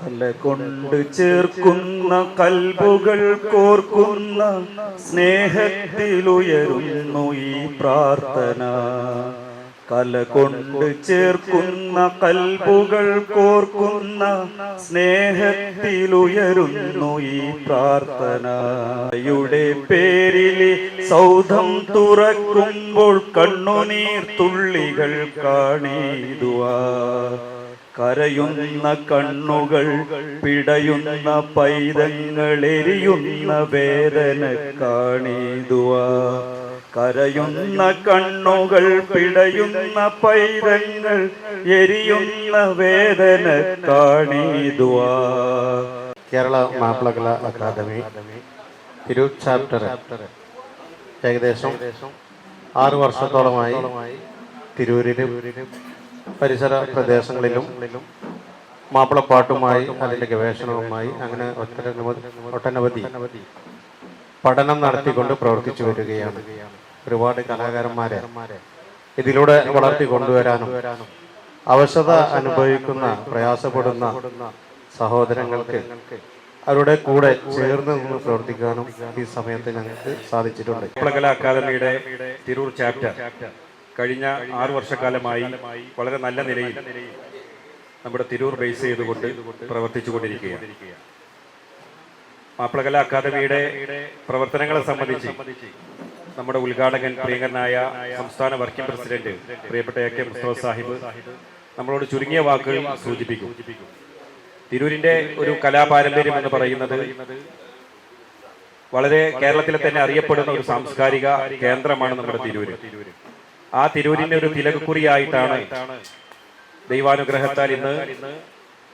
കല കൊണ്ട് ചേർക്കുന്ന കൽബുകൾ കോർക്കുന്ന സ്നേഹത്തിലുയരുന്നു ഈ പ്രാർത്ഥന. കല കൊണ്ട് ചേർക്കുന്ന കൽബുകൾ കോർക്കുന്ന സ്നേഹത്തിലുയരുന്നു ഈ പ്രാർത്ഥന. യുടെ പേരിൽ സൗധം തുറക്കുമ്പോൾ കണ്ണുനീർ തുള്ളികൾ കാണിടുവാ കരയുന്ന കണ്ണുകൾ പിടയുന്ന പൈതങ്ങൾ എരിയുന്ന വേദന കാണീതുവ. കരയുന്ന കണ്ണുകൾ പിടയുന്ന പൈതങ്ങൾ എരിയുന്ന വേദന കാണീതുവ. Kerala Mappilakala academy Tirur chapter. ഏകദേശം ആറ് വർഷത്തോളമായി തിരൂരിലും പരിസര പ്രദേശങ്ങളിലും മാപ്പിളപ്പാട്ടുമായി അതിന്റെ ഗവേഷണവുമായി അങ്ങനെ ഒട്ടനവധി പഠനം നടത്തിക്കൊണ്ട് പ്രവർത്തിച്ചു വരികയാണ്. ഒരുപാട് കലാകാരന്മാരെ ഇതിലൂടെ വളർത്തി കൊണ്ടുവരാനും അവശത അനുഭവിക്കുന്ന പ്രയാസപ്പെടുന്ന സഹോദരങ്ങൾക്ക് അവരുടെ കൂടെ ചേർന്ന് നിന്ന് പ്രവർത്തിക്കാനും ഈ സമയത്ത് ഞങ്ങൾക്ക് സാധിച്ചിട്ടുണ്ട്. കലാ അക്കാദമിയുടെ തിരൂർ ചാപ്റ്റർ. കഴിഞ്ഞ ആറു വർഷക്കാലമായി വളരെ നല്ല നിലയിൽ നമ്മുടെ തിരൂർ ബേസ് ചെയ്തുകൊണ്ട് പ്രവർത്തിച്ചു കൊണ്ടിരിക്കുകയാണ് മാപ്പിളകല അക്കാദമിയുടെ പ്രവർത്തനങ്ങളെ സംബന്ധിച്ച് നമ്മുടെ ഉദ്ഘാടകൻ പ്രിയങ്കരനായ സംസ്ഥാന വർക്കിംഗ് പ്രസിഡന്റ് പ്രിയപ്പെട്ട എ കെ മുസ്തഫ സാഹിബ് നമ്മളോട് ചുരുങ്ങിയ വാക്കുകൾ സൂചിപ്പിക്കും. തിരൂരിന്റെ ഒരു കലാപാരമ്പര്യം എന്ന് പറയുന്നത് വളരെ കേരളത്തിലെ തന്നെ അറിയപ്പെടുന്ന ഒരു സാംസ്കാരിക കേന്ദ്രമാണ് നമ്മുടെ തിരൂര്. ആ തിരൂരിന്റെ ഒരു തിലകക്കുറിയായിട്ടാണ് ദൈവാനുഗ്രഹത്താൽ ഇന്ന്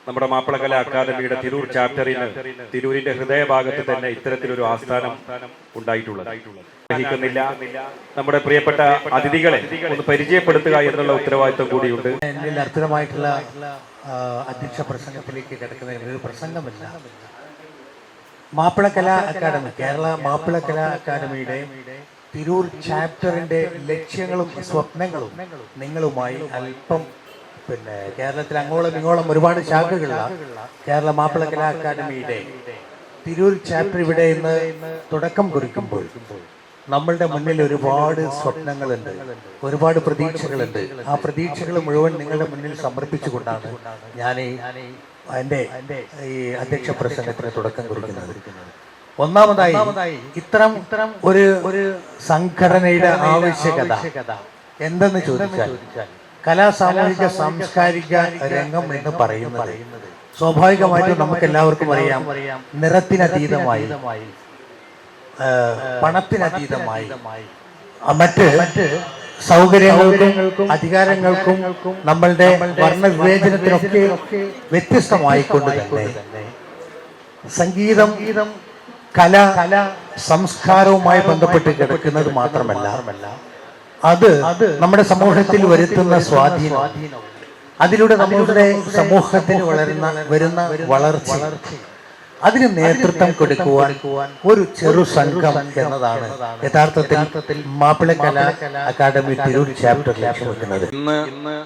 നമ്മുടെ മാപ്പിളകല അക്കാദമിയുടെ തിരൂർ ചാപ്റ്ററിന് തിരൂരിന്റെ ഹൃദയഭാഗത്ത് തന്നെ ഇത്തരത്തിലൊരു ആസ്ഥാനം ഉണ്ടായിട്ടുള്ളത്. നമ്മുടെ പ്രിയപ്പെട്ട അതിഥികളെ ഒന്ന് പരിചയപ്പെടുത്തുക എന്നുള്ള ഉത്തരവാദിത്വം കൂടിയുണ്ട്. എന്നിൽ അർപ്പിതമായിട്ടുള്ള ആ, അധ്യക്ഷ പ്രസംഗത്തിലേക്ക് കിടക്കുന്ന ഒരു പ്രസംഗമല്ല. മാപ്പിള കലാ അക്കാദമി കേരള മാപ്പിള കലാ അക്കാദമിയുടെ തിരൂർ ചാപ്റ്ററിന്റെ ലക്ഷ്യങ്ങളും സ്വപ്നങ്ങളും നിങ്ങളുമായി അല്പം പിന്നെ കേരളത്തിൽ അങ്ങോളം ഇങ്ങോളം ഒരുപാട് ശാഖകളിലാണ് കേരള മാപ്പിള കലാ അക്കാദമിയുടെ തിരൂർ ചാപ്റ്റർ ഇവിടെ ഇന്ന് തുടക്കം കുറിക്കുമ്പോൾ നമ്മളുടെ മുന്നിൽ ഒരുപാട് സ്വപ്നങ്ങളുണ്ട് ഒരുപാട് പ്രതീക്ഷകളുണ്ട്. ആ പ്രതീക്ഷകൾ മുഴുവൻ നിങ്ങളുടെ മുന്നിൽ സമർപ്പിച്ചുകൊണ്ടാണ് ഞാൻ എന്റെ ഈ അധ്യക്ഷ പ്രസംഗത്തിന് തുടക്കം കുറിക്കുന്നത്. ഒന്നാമതായി ഇത്തരം ഇത്തരം ഒരു ഒരു സംഘടനയുടെ ആവശ്യകത എന്തെന്ന് ചോദിച്ചാൽ കലാ സാമൂഹിക സാംസ്കാരിക രംഗം എന്ന് പറയുന്നത് സ്വാഭാവികമായിട്ടും നമുക്ക് എല്ലാവർക്കും അറിയാം നിറത്തിനതീതമായി പണത്തിനതീതമായി മറ്റ് മറ്റ് സൗകര്യങ്ങൾക്കും അധികാരങ്ങൾക്കും നമ്മളുടെ വർണവിവേചനത്തിനൊക്കെ വ്യത്യസ്തമായിക്കൊണ്ട് തന്നെ സംഗീതം കല സംസ്കാരവുമായി ബന്ധപ്പെട്ട് കിടക്കുന്നത് മാത്രമല്ല അത് നമ്മുടെ സമൂഹത്തിൽ വരുത്തുന്ന സ്വാധീനം അതിലൂടെ നമ്മുടെ സമൂഹത്തിൽ വളരുന്ന വരുന്ന വളർച്ച. അതിന് നേതൃത്വം കൊടുക്കുവാൻ ഒരു ചെറു സംഘം എന്നതാണ് യഥാർത്ഥത്തിൽ മാപ്പിള കല അക്കാദമി തിരൂർ വെക്കുന്നത് ഇന്ന്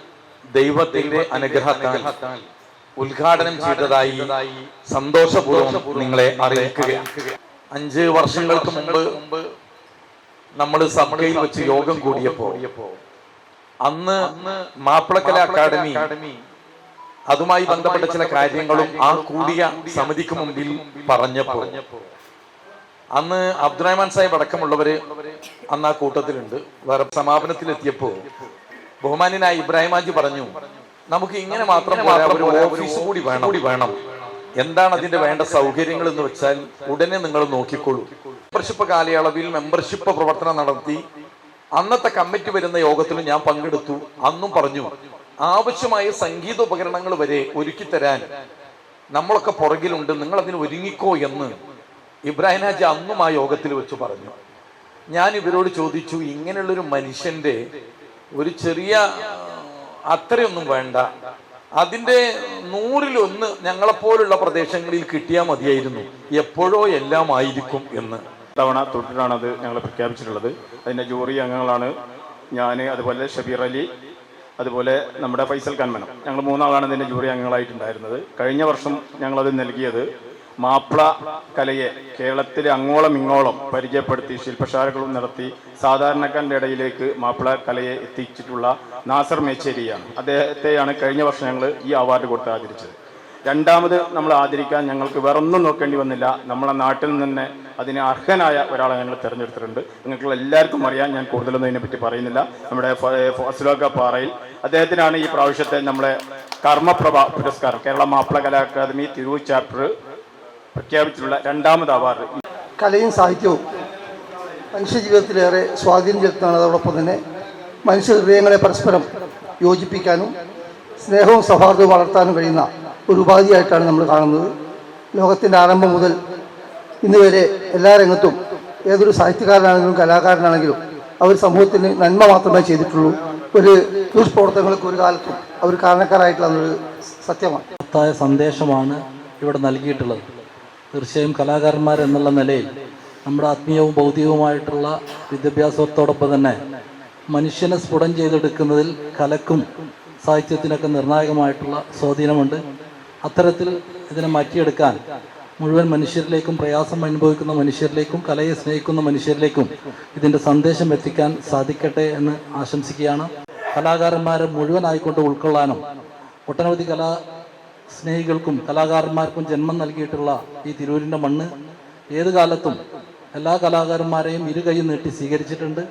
ദൈവത്തിന്റെ അനുഗ്രഹത്താൽ ഉദ്ഘാടനം ചെയ്തതായി സന്തോഷപൂർവം നിങ്ങളെ അറിയിക്കുക അഞ്ച് വർഷങ്ങൾക്ക് മുമ്പ് നമ്മൾ സഭയിൽ വെച്ച് യോഗം കൂടിയപ്പോ അന്ന് മാപ്പിളക്കല അക്കാദമി അതുമായി ബന്ധപ്പെട്ട ചില കാര്യങ്ങളും ആ കൂടിയ സമിതിക്ക് മുമ്പിൽ പറഞ്ഞപ്പോ അന്ന് അബ്ദുറഹ്മാൻ സാഹിബ് അടക്കമുള്ളവര് അന്ന് ആ കൂട്ടത്തിലുണ്ട്. വേറെ സമാപനത്തിലെത്തിയപ്പോ ബഹുമാന്യനായ ഇബ്രാഹിം ആജി പറഞ്ഞു നമുക്ക് ഇങ്ങനെ മാത്രം ഒരു ഓഫീസ് കൂടി വേണം കൂടി വേണം. എന്താണ് അതിന്റെ വേണ്ട സൗകര്യങ്ങൾ എന്ന് വെച്ചാൽ ഉടനെ നിങ്ങൾ നോക്കിക്കോളൂ. മെമ്പർഷിപ്പ് കാലയളവിൽ മെമ്പർഷിപ്പ് പ്രവർത്തനം നടത്തി അന്നത്തെ കമ്മിറ്റി വരുന്ന യോഗത്തിൽ ഞാൻ പങ്കെടുത്തു. അന്നും പറഞ്ഞു ആവശ്യമായ സംഗീത ഉപകരണങ്ങൾ വരെ ഒരുക്കി തരാൻ നമ്മളൊക്കെ പുറകിലുണ്ട് നിങ്ങൾ അതിന് ഒരുങ്ങിക്കോ എന്ന് ഇബ്രാഹിം ഹാജി അന്നും ആ യോഗത്തിൽ വെച്ച് പറഞ്ഞു. ഞാൻ ഇവരോട് ചോദിച്ചു ഇങ്ങനെയുള്ളൊരു മനുഷ്യന്റെ ഒരു ചെറിയ അത്രയൊന്നും വേണ്ട. അതിന്റെ നൂറിലൊന്ന് ഞങ്ങളെപ്പോലുള്ള പ്രദേശങ്ങളിൽ കിട്ടിയാൽ മതിയായിരുന്നു. എപ്പോഴോ എല്ലാം ആയിരിക്കും എന്ന്. തവണ തൊട്ടിട്ടാണ് അത് ഞങ്ങൾ പ്രഖ്യാപിച്ചിട്ടുള്ളത്. അതിന്റെ ജൂറി അംഗങ്ങളാണ് ഞാൻ അതുപോലെ ഷബീർ അലി അതുപോലെ നമ്മുടെ ഫൈസൽ കന്മനം ഞങ്ങൾ മൂന്നാളാണ് ഇതിന്റെ ജൂറി അംഗങ്ങളായിട്ടുണ്ടായിരുന്നത്. കഴിഞ്ഞ വർഷം ഞങ്ങളത് നൽകിയത് മാപ്പിള കലയെ കേരളത്തിലെ അങ്ങോളം ഇങ്ങോളം പരിചയപ്പെടുത്തി ശില്പശാലകളും നടത്തി സാധാരണക്കാരന്റെ ഇടയിലേക്ക് മാപ്പിള കലയെ എത്തിച്ചിട്ടുള്ള നാസർ മേച്ചേരിയാണ്. അദ്ദേഹത്തെയാണ് കഴിഞ്ഞ വർഷം ഞങ്ങൾ ഈ അവാർഡ് കൊടുത്ത് ആദരിച്ചത്. രണ്ടാമത് നമ്മൾ ആദരിക്കാൻ ഞങ്ങൾക്ക് വേറൊന്നും നോക്കേണ്ടി വന്നില്ല. നമ്മളെ നാട്ടിൽ നിന്ന് തന്നെ അതിന് അർഹനായ ഒരാളെ ഞങ്ങൾ തിരഞ്ഞെടുത്തിട്ടുണ്ട്. നിങ്ങൾക്ക് എല്ലാവർക്കും അറിയാം. ഞാൻ കൂടുതലൊന്നും ഇതിനെപ്പറ്റി പറയുന്നില്ല. നമ്മുടെ ഫസ്ലോക പാറയിൽ അദ്ദേഹത്തിനാണ് ഈ പ്രാവശ്യത്തെ നമ്മളെ കർമ്മപ്രഭ പുരസ്കാരം. കേരള മാപ്പിള കലാ അക്കാദമി തിരൂർ ചാപ്റ്റർ പ്രഖ്യാപിച്ചിട്ടുള്ള രണ്ടാമത് അവാർഡ്. കലയും സാഹിത്യവും മനുഷ്യജീവിതത്തിലേറെ സ്വാധീനം ചെലുത്തുന്നതാണ് അതോടൊപ്പം തന്നെ മനുഷ്യ ഹൃദയങ്ങളെ പരസ്പരം യോജിപ്പിക്കാനും സ്നേഹവും സൗഹാർദ്ദവും വളർത്താനും കഴിയുന്ന ഒരു ഉപാധിയായിട്ടാണ് നമ്മൾ കാണുന്നത്. ലോകത്തിന്റെ ആരംഭം മുതൽ ഇന്ന് വരെ എല്ലാ രംഗത്തും ഏതൊരു സാഹിത്യകാരനാണെങ്കിലും കലാകാരനാണെങ്കിലും അവർ സമൂഹത്തിന് നന്മ മാത്രമേ ചെയ്തിട്ടുള്ളൂ. ഒരു ദുഷ്പ്രവർത്തനങ്ങൾക്ക് ഒരു കാലത്തും അവർ കാരണക്കാരായിട്ടുള്ള സത്യമാണ്. സന്ദേശമാണ് ഇവിടെ നൽകിയിട്ടുള്ളത്. തീർച്ചയായും കലാകാരന്മാർ എന്നുള്ള നിലയിൽ നമ്മുടെ ആത്മീയവും ഭൗതികവുമായിട്ടുള്ള വിദ്യാഭ്യാസത്തോടൊപ്പം തന്നെ മനുഷ്യനെ സ്ഫുടം ചെയ്തെടുക്കുന്നതിൽ കലക്കും സാഹിത്യത്തിനൊക്കെ നിർണായകമായിട്ടുള്ള സ്വാധീനമുണ്ട്. അത്തരത്തിൽ ഇതിനെ മാറ്റിയെടുക്കാൻ മുഴുവൻ മനുഷ്യരിലേക്കും പ്രയാസം അനുഭവിക്കുന്ന മനുഷ്യരിലേക്കും കലയെ സ്നേഹിക്കുന്ന മനുഷ്യരിലേക്കും ഇതിന്റെ സന്ദേശം എത്തിക്കാൻ സാധിക്കട്ടെ എന്ന് ആശംസിക്കുകയാണ്. കലാകാരന്മാരെ മുഴുവനായിക്കൊണ്ട് ഉൾക്കൊള്ളാനും ഒട്ടനവധി കലാ സ്നേഹികൾക്കും കലാകാരന്മാർക്കും ജന്മം നൽകിയിട്ടുള്ള ഈ തിരൂരിന്റെ മണ്ണ് ഏത് കാലത്തും എല്ലാ കലാകാരന്മാരെയും ഇരു കൈ നീട്ടി സ്വീകരിച്ചിട്ടുണ്ട്.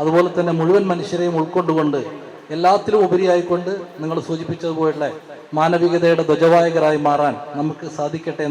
അതുപോലെ തന്നെ മുഴുവൻ മനുഷ്യരെയും ഉൾക്കൊണ്ടുകൊണ്ട് എല്ലാത്തിലും ഉപരിയായിക്കൊണ്ട് നിങ്ങൾ സൂചിപ്പിച്ചതുപോലെ മാനവികതയുടെ ധ്വജവായകരായി മാറാൻ നമുക്ക് സാധിക്കട്ടെ